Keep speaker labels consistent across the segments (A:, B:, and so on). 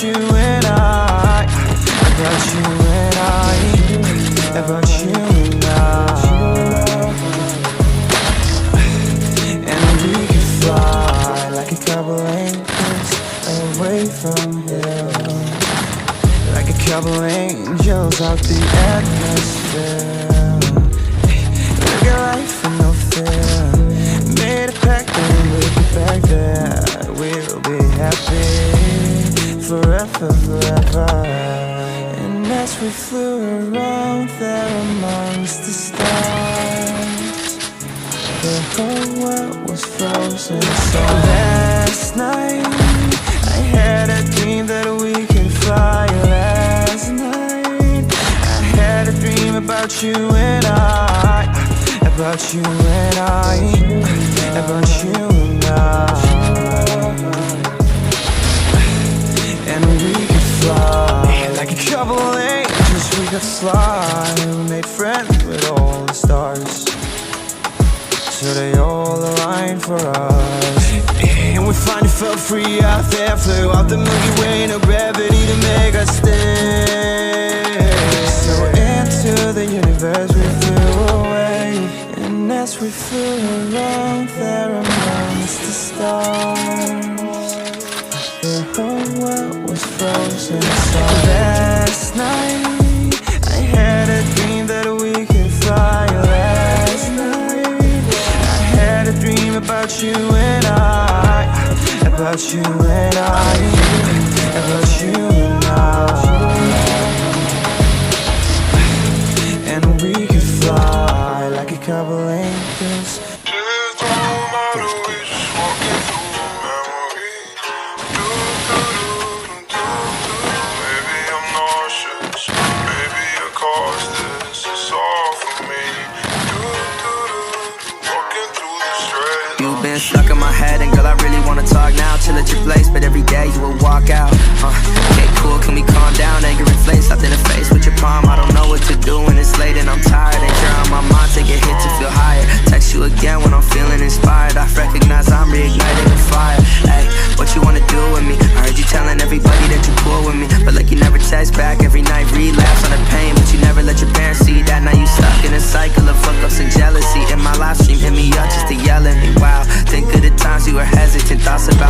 A: about you and I. About you and I. About you and I. And we could fly like a couple angels away from here. Like a couple angels out the atmosphere. We flew around there amongst the stars, the whole world was frozen. So last night, I had a dream that we could fly. Last night, I had a dream about you and I. About you and I. We fly. Made friends with all the stars. So they all align for us. And we finally felt free out there. Flew out the Milky Way, no gravity to make us stay. So into the universe we flew away. And as we flew around there amongst the stars, the whole world was frozen. About you and I. About you and I. About you and I. And we could fly like a couple
B: stuck in my head, and girl, I really wanna talk now. Chill at your place, but every day you will walk out. Uh, okay, cool, can we calm down? Anger inflates, slapped in the face with your palm. I don't know what to do when it's late and I'm tired. And you're on my mind, take a hit to feel higher. Text you again when I'm feeling inspired. I recognize I'm reigniting the fire. Hey, what you wanna do with me? I heard you telling everybody that you cool with me, but like you never text back every night. Relapse on the pain, but you never let your parents see that. Now you stuck in a cycle of fuck ups and jealousy. In my live stream, hesitant. Thoughts about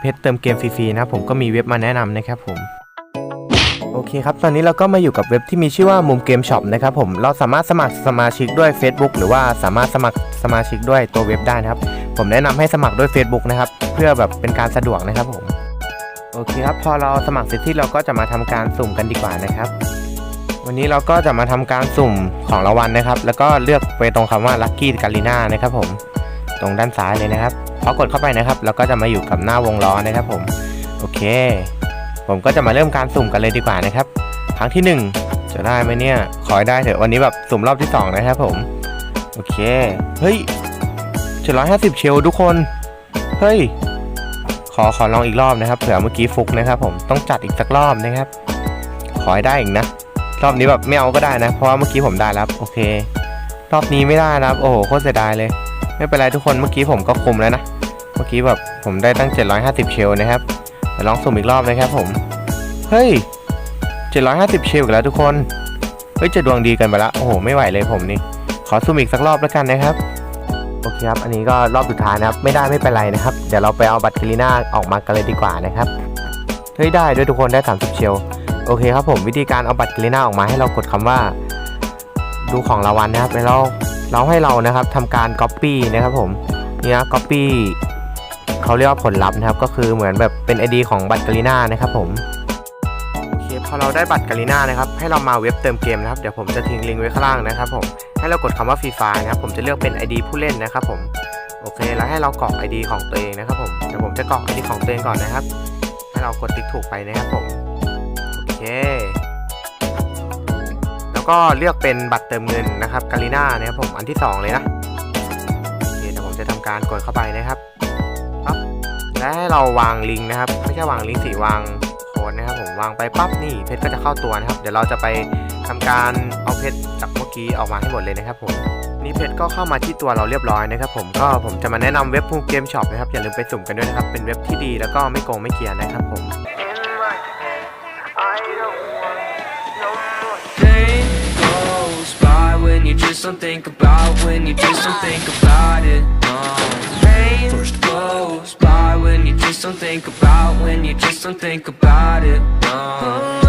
C: เพชรเติมเกมฟรีๆนะครับผมก็มีเว็บมาแนะนำนะครับผมโอเคครับ ตอนนี้เราก็มาอยู่กับเว็บที่มีชื่อว่ามุมเกมช็อปนะครับผม เราสามารถสมัครสมาชิกด้วย Facebook หรือว่าสามารถสมัครสมาชิกด้วยตัวเว็บได้นะครับ ผมแนะนำให้สมัครด้วย Facebook นะครับ เพื่อแบบเป็นการสะดวกนะครับผม โอเคครับ พอเราสมัครเสร็จที่เราก็จะมาทำการสุ่มกันดีกว่านะครับ วันนี้เราก็จะมาทำการสุ่มของรางวัลนะครับ แล้วก็เลือกไปตรงคำว่า Lucky g a l i n a นะครับผม ตรงด้านซ้ายเลยนะครับพอกดเข้าไปนะครับเราก็จะมาอยู่กับหน้าวงล้อนะครับผมโอเค ผมก็จะมาเริ่มการสุ่มกันเลยดีกว่านะครับ ครั้งที่ 1 จะได้ไหมเนี่ยขอให้ได้เถอะวันนี้แบบสุ่มรอบที่ 2 นะครับผมโอเคเฮ้ย750เชลทุกคนเฮ้ยขอขอลองอีกรอบนะครับเผื่อเมื่อกี้ฟุกนะครับ ผมต้องจัดอีกสักรอบนะครับขอให้ได้อีกนะรอบนี้แบบไม่เอาก็ได้นะ เพราะว่าเมื่อกี้ผมได้แล้วโอเค รอบนี้ไม่ได้นะโอ้โหโคตรเสียดายเลย ไม่เป็นไรทุกคนเมื่อกี้ผมก็คุมแล้วนะ เมื่อกี้แบบผมได้ตั้ง 750 เชลนะครับเดี๋ยวลองสุ่มอีกรอบนะครับผม เฮ้ย 750 เชลอีกแล้วทุกคน เฮ้ยจะดวงดีกันไปละ โอ้โห ไม่ไหวเลยผมนี่ ขอสุ่มอีกสักรอบแล้วกันนะครับ โอเคครับ อันนี้ก็รอบสุดท้ายนะครับ ไม่ได้ไม่เป็นไรนะครับ เดี๋ยวเราไปเอาบัตรคลิน่าออกมากันเลยดีกว่านะครับ เฮ้ยได้ด้วยทุกคนได้ 30 เชล โอเคครับผม วิธีการเอาบัตรคลิน่าออกมาให้เรากดคำว่า ดูของรางวัลนะครับ แล้ว เราให้เรานะครับทำการ Copy นะครับผมนี่นะ Copy เขาเรียกว่าผลลัพธ์นะครับก็คือเหมือนแบบเป็น ID ของบัตรกาลิน่านะครับผมโอเคพอเราได้บัตรกาลิน่านะครับให้เรามาเว็บเติมเกมนะครับเดี๋ยวผมจะทิ้งลิงก์ไว้ข้างล่างนะครับผมให้เรากดคำว่าฟรีไฟนะครับผมจะเลือกเป็น ID ผู้เล่นนะครับผมโอเคแล้วให้เรากรอก ID ของตัวเองนะครับผมเดี๋ยวผมจะกรอก ID ของตัวเองก่อนนะครับ ให้เรากดติ๊กถูกไปนะครับผมโอเค ก็เลือกเป็นบัตรเติมเงินนะครับกาลิน่านะครับผมอันที่ 2 เลยนะโอเคเดี๋ยวผมจะทำการกดเข้าไปนะครับปั๊บและเราวางลิงก์นะครับไม่ใช่วางลิงก์สิวางโค้ดนะครับผมวางไปปั๊บนี่เพชรก็จะเข้าตัวนะครับ เดี๋ยวเราจะไปทำการเอาเพชรจากเมื่อกี้ออกมาให้หมดเลยนะครับผมนี่เพชรก็เข้ามาที่ตัวเราเรียบร้อยนะครับผมก็ผมจะมาแนะนำเว็บภูเกมช็อปนะครับอย่าลืมไปสุ่มกันด้วยนะครับเป็นเว็บที่ดีแล้วก็ไม่โกงไม่เกียนนะครับผม
B: you just don't think about when you just don't think about it. No. Pain goes by when you just don't think about when you just don't think about it. No.